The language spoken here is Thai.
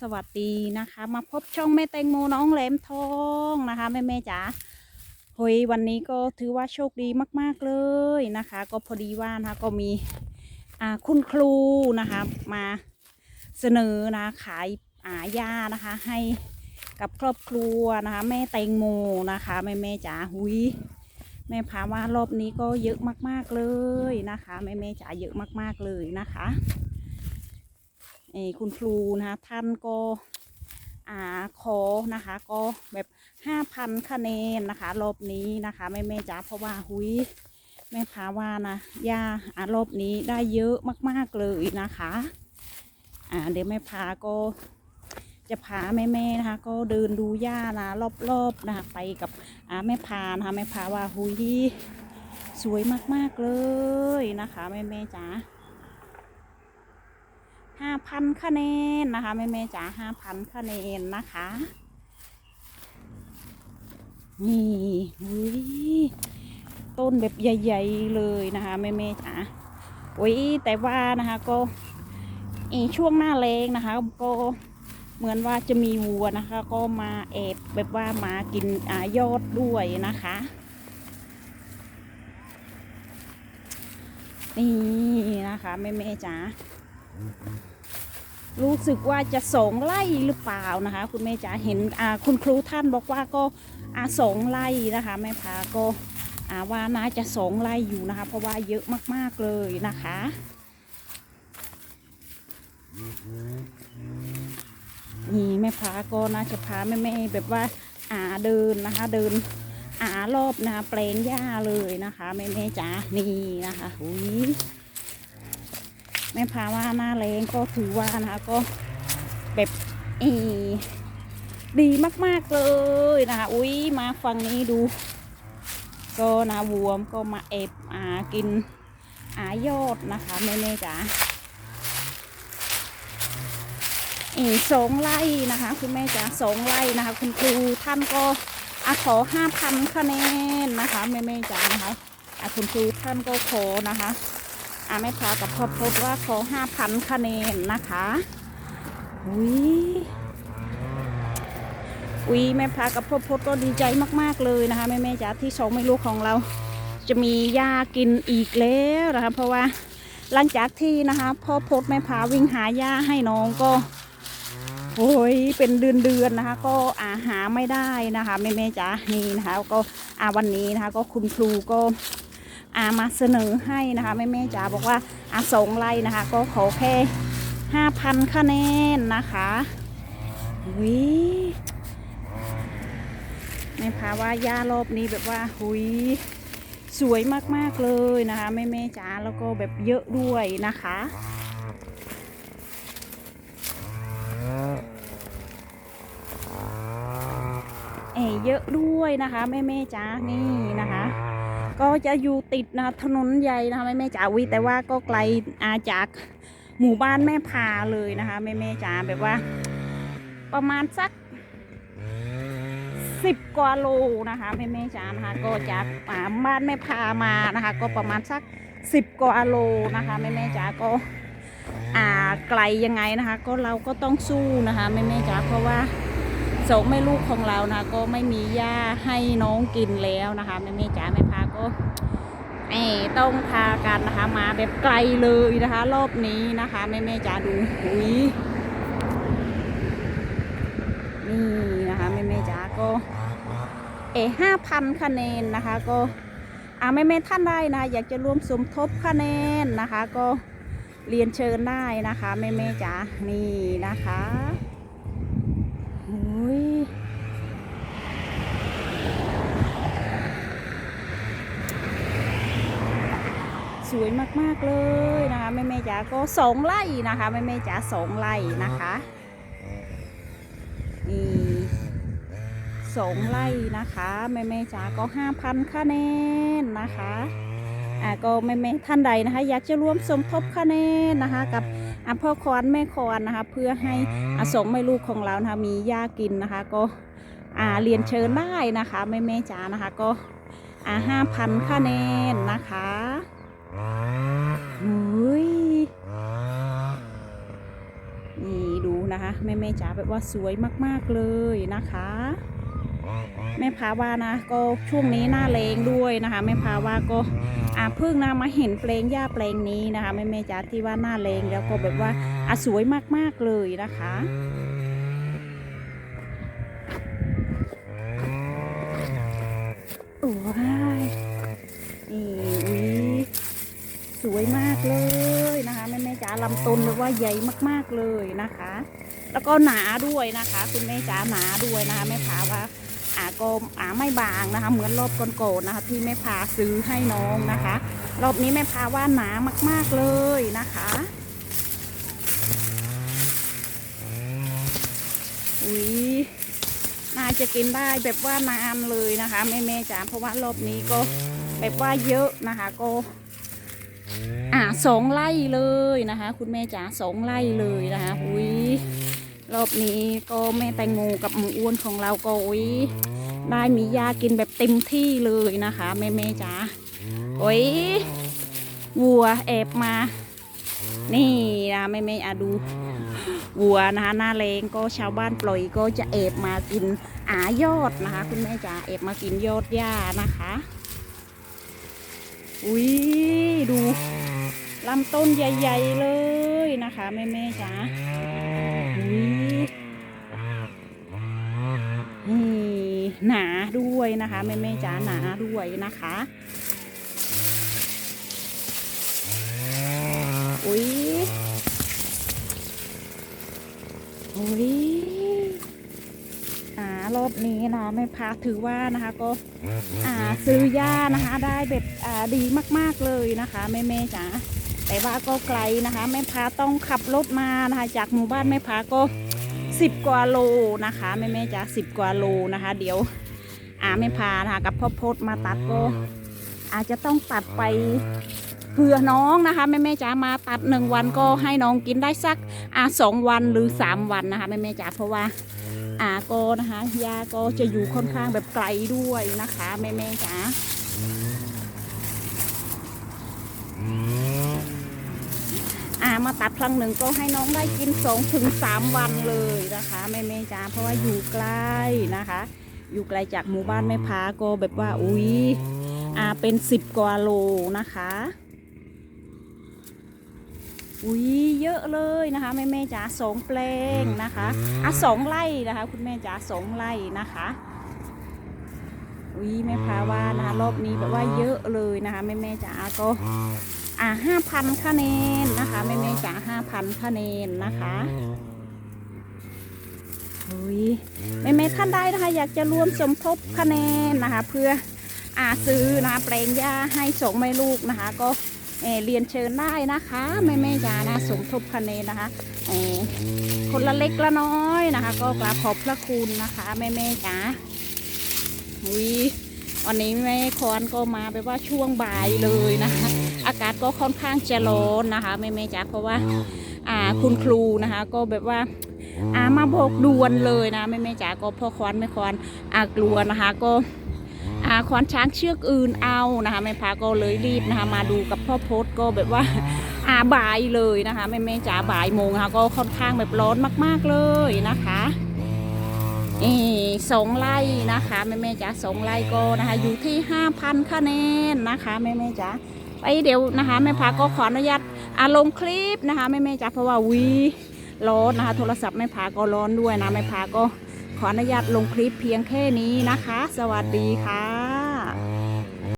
สวัสดีนะคะ มาพบช่องแม่แตงโมน้องแหลมทองนะคะแม่แม่จ๋าเฮ้ยวันนี้ก็ถือว่าโชคดีมากๆเลยนะคะ ก็พอดีว่านะคะก็มีคุณครูนะคะมาเสนอนะขายอายานะคะให้กับครอบครัวนะคะแม่แตงโมนะคะแม่แม่จ๋าหุยแม่พาว่ารอบนี้ก็เยอะมากๆเลยนะคะแม่แม่จ๋าเยอะมากๆเลยนะคะ คุณครูนะคะท่านก็อ่าขอนะคะ ก็แบบห้าพันคะแนนนะคะ รอบนี้นะคะแม่แม่จ๋าเพราะว่าหุยแม่พาว่านะย่าอ่ารอบนี้ได้เยอะมาก ๆเลยนะคะอ่าเดี๋ยวแม่พาก็จะพาแม่แม่ๆนะคะ ก็เดินดูย่านะรอบๆนะคะไปกับอ่าแม่พานะคะแม่พาว่าหุยสวยมากๆเลยนะคะแม่แม่ๆจ๋า ห้าพันคะแนนนะคะแม่แม่ๆจ๋าห้าพันคะแนนนะคะ นี่อุ้ยต้นแบบใหญ่ ๆ เลยนะคะแม่แม่ๆจ๋าอุ้ยแต่ว่านะคะก็อีช่วงหน้าแรงนะคะ ก็เหมือนว่าจะมีวัวนะคะ ก็มาแอบแบบว่ามากินอายอดด้วยนะคะนี่นะคะแม่แม่ๆจ๋า รู้สึกว่าจะสองไร่หรือเปล่านะคะ คุณแม่จ๋าเห็นคุณครูท่านบอกว่าก็อาสองไร่นะคะแม่พาก็อาว่าน่าจะสองไร่อยู่นะคะ เพราะว่าเยอะมากๆเลยนะคะนี่แม่พาก็น่าจะพาแม่แม่ๆแบบว่าอาเดินนะคะ เดินอารอบนะคะแปลงหญ้าเลยนะคะแม่แม่ๆจ๋านี่นะคะอุ้ย แม่พาว่าหน้าแรงก็ถือว่านะคะก็แบบเออดีมากๆเลยนะคะอุ้ยมาฟังนี้ดู ก็นะวัวมก็มาเอบอากินอายอดนะคะแม่แม่ๆจ๋าเออสองไร่นะคะ คุณแม่จ๋าสองไร่นะคะ คุณครูท่านก็อาขอห้าพันคะแนนนะคะแม่แม่ๆจ๋านะคะอะคุณครูท่านก็ขอนะคะ อาแม่พากับพ่อพดว่าขอห้าพันคะแนนนะคะอุ้ยอุ้ยแม่พากับพ่อพดก็ดีใจมากๆเลยนะคะแม่แม่จ๋าที่สองไม่ลูกของเรา จะมีหญ้ากินอีกแล้วนะคะเพราะว่าหลังจากที่นะคะพ่อพดแม่พาวิ่งหาหญ้าให้น้องก็โอ้ยเป็นเดือนๆนะคะ ก็อาหาไม่ได้นะคะแม่แม่จ๋านี่นะคะ ก็อาวันนี้นะคะ ก็คุณครูก็ อามาเสนอให้นะคะแม่แม่จ๋าบอกว่าอาสองไร่นะคะ ก็ขอแค่ห้าพันคะแนนนะคะวิแม่พาว่าย่ารอบนี้แบบว่าหุยสวยมากๆเลยนะคะแม่แม่จ๋าแล้วก็แบบเยอะด้วยนะคะเออเยอะด้วยนะคะแม่แม่จ๋านี่นะคะ ก็จะอยู่ติดนะถนนใหญ่นะคะแม่แม่จ๋าวิแต่ว่าก็ไกลอาจากหมู่บ้านแม่พาเลยนะคะแม่แม่จ๋าแบบว่า ประมาณสักสิบกว่าโลนะคะแม่แม่จ๋านะคะก็จากอ่าบ้านแม่พามานะคะ ก็ประมาณสักสิบกว่าโลนะคะแม่แม่จ๋าก็อ่าไกลยังไงนะคะ ก็เราก็ต้องสู้นะคะแม่แม่จ๋าเพราะว่า สองแม่ลูกของเรานะ ก็ไม่มีหญ้าให้น้องกินแล้วนะคะแม่แม่จ๋าแม่พาก็เออต้องพากันนะคะมาแบบไกลเลยนะคะ รอบนี้นะคะแม่แม่จ๋าดูหุยนี่นะคะแม่แม่จ๋าก็ เอห้าพันคะแนนนะคะก็อ่าแม่แม่ท่านได้นะอยากจะร่วมสมทบคะแนนนะคะ ก็เรียนเชิญได้นะคะแม่แม่จ๋านี่นะคะ โอ้ย สวยมากๆเลยนะคะแม่แม่จ๋าก็สองไร่นะคะแม่แม่จ๋าสองไร่นะคะนี่สองไร่นะคะแม่แม่จ๋าก็ห้าพันคะแนนนะคะอ่าก็แม่แม่ท่านใดนะคะ อยากจะร่วมสมทบคะแนนนะคะ กับอ่าพ่อคอนแม่คอนนะคะ เพื่อให้อสงแม่ลูกของเรานะคะมีหญ้ากินนะคะก็อ่าเรียนเชิญได้นะคะแม่แม่จ๋านะคะก็อ่าห้าพันคะแนนนะคะ อุ้ยนี่ดูนะคะ แม่แม่จ๋าแบบว่าสวยมากๆเลยนะคะ แม่พาว่านะ ก็ช่วงนี้หน้าแรงด้วยนะคะ แม่พาว่าก็อาเพิ่งนะมาเห็นแปลงหญ้าแปลงนี้นะคะแม่แม่จ๋าที่ว่าหน้าแรงแล้วก็แบบว่าอะสวยมากๆเลยนะคะโอ้ยนี่ สวยมากเลยนะคะแม่แม่จ๋าลำต้นแบบว่าใหญ่มากๆเลยนะคะ แล้วก็หนาด้วยนะคะ คุณแม่จ๋าหนาด้วยนะคะแม่พาว่าอาก็อาไม่บางนะคะ เหมือนรอบก่อนๆนะคะ ที่แม่พาซื้อให้น้องนะคะ รอบนี้แม่พาว่าหนามาก ๆเลยนะคะอุ้ยน่าจะกินได้แบบว่านานเลยนะคะแม่แม่จ๋าเพราะว่ารอบนี้ก็แบบว่าเยอะนะคะ ก็ อ่าสองไร่เลยนะคะ คุณแม่จ๋าสองไร่เลยนะคะอุ้ยรอบนี้ก็แม่แตงโมกับหมูอ้วนของเราก็อุ้ยได้มียากินแบบเต็มที่เลยนะคะ แม่เมจ๋าโอ้ยวัวแอบมา นี่นะแม่เมอะดูวัวนะคะหน้าเลงก็ชาวบ้านปล่อยก็จะแอบมากินอายอดนะคะ คุณแม่จ๋าแอบมากินยอดหญ้านะคะ อุ้ยดูลำต้นใหญ่ ๆ เลยนะคะแม่เมจ๋าอุ้ยนี่หนาด้วยนะคะแม่ๆจ๋าหนาด้วยนะคะอุ้ยอุ้ย รอบนี้นะแม่พาถือว่านะคะก็อ่าซื้อหญ้านะคะได้แบบอ่าดีมากๆเลยนะคะแม่แม่ๆจ๋าแต่ว่าก็ไกลนะคะแม่พาต้องขับรถมานะคะจากหมู่บ้านแม่พาก็สิบกว่าโลนะคะแม่แม่ๆจ๋าสิบกว่าโลนะคะ เดี๋ยวอาไม่พานะคะกับพ่อพดมาตัดก็ อาจจะต้องตัดไปเผื่อน้องนะคะแม่แม่ๆจ๋ามาตัดหนึ่งวันก็ให้น้องกินได้สักอ่าสองวันหรือสามวันนะคะแม่แม่ๆจ๋าเพราะว่า อาก็นะคะ ยาก็จะอยู่ค่อนข้างแบบไกลด้วยนะคะ แม่แม่ๆจ๋าอ่ามาตัดครั้งหนึ่งก็ให้น้องได้กินสองถึงสามวันเลยนะคะแม่แม่ๆจ๋าเพราะว่าอยู่ใกล้นะคะ อยู่ไกลจากหมู่บ้านแม่พาก็แบบว่าอุ้ยอ่าเป็นสิบกว่าโลนะคะ อุ้ยเยอะเลยนะคะแม่แม่ๆจ๋าสองแปลงนะคะอะสองไร่นะคะ คุณแม่จ๋าสองไร่นะคะอุ้ยแม่พาว่านะคะรอบนี้แบบว่าเยอะเลยนะคะแม่แม่ๆจ๋าก็อ่าห้าพันคะแนนนะคะแม่แม่ๆจ๋าห้าพันคะแนนนะคะอุ้ยแม่แม่ๆท่านใดนะคะ อยากจะรวมสมทบคะแนนนะคะ เพื่ออาซื้อนะคะแปลงหญ้าให้สองแม่ลูกนะคะ ก็ เอ่อเรียนเชิญได้นะคะแม่แม่ๆจ๋านะสมทบคะแนนนะคะเอ่อคนละเล็กละน้อยนะคะ ก็กราบขอบพระคุณนะคะแม่แม่ๆจ๋าอุ้ยวันนี้แม่คอนก็มาแบบว่าช่วงบ่ายเลยนะคะ อากาศก็ค่อนข้างจะร้อนนะคะแม่แม่จ๋าเพราะว่าอ่าคุณครูนะคะ ก็แบบว่าอ่ามาบอกด่วนเลยนะแม่แม่จ๋าก็พ่อควานแม่ควานอากลัวนะคะก็ อาควานช้างเชือกอื่นเอานะคะแม่พาก็เลยรีบนะคะมาดูกับพ่อพศก็แบบว่าอาบ่ายเลยนะคะแม่แม่จ๋าบ่ายโมงนะคะก็ค่อนข้างแบบร้อนมาก ๆเลยนะคะเออสองไร่นะคะแม่แม่จ๋าสองไร่ก็นะคะอยู่ที่ห้าพันคะแนนนะคะแม่แม่จ๋าไปเดี๋ยวนะคะแม่พาก็ขออนุญาตอาลงคลิปนะคะแม่แม่จ๋าเพราะว่าวีร้อนนะคะ โทรศัพท์ไม่พาก็ร้อนด้วยนะไม่พาก็ ขออนุญาตลงคลิปเพียงแค่นี้นะคะ สวัสดีค่ะ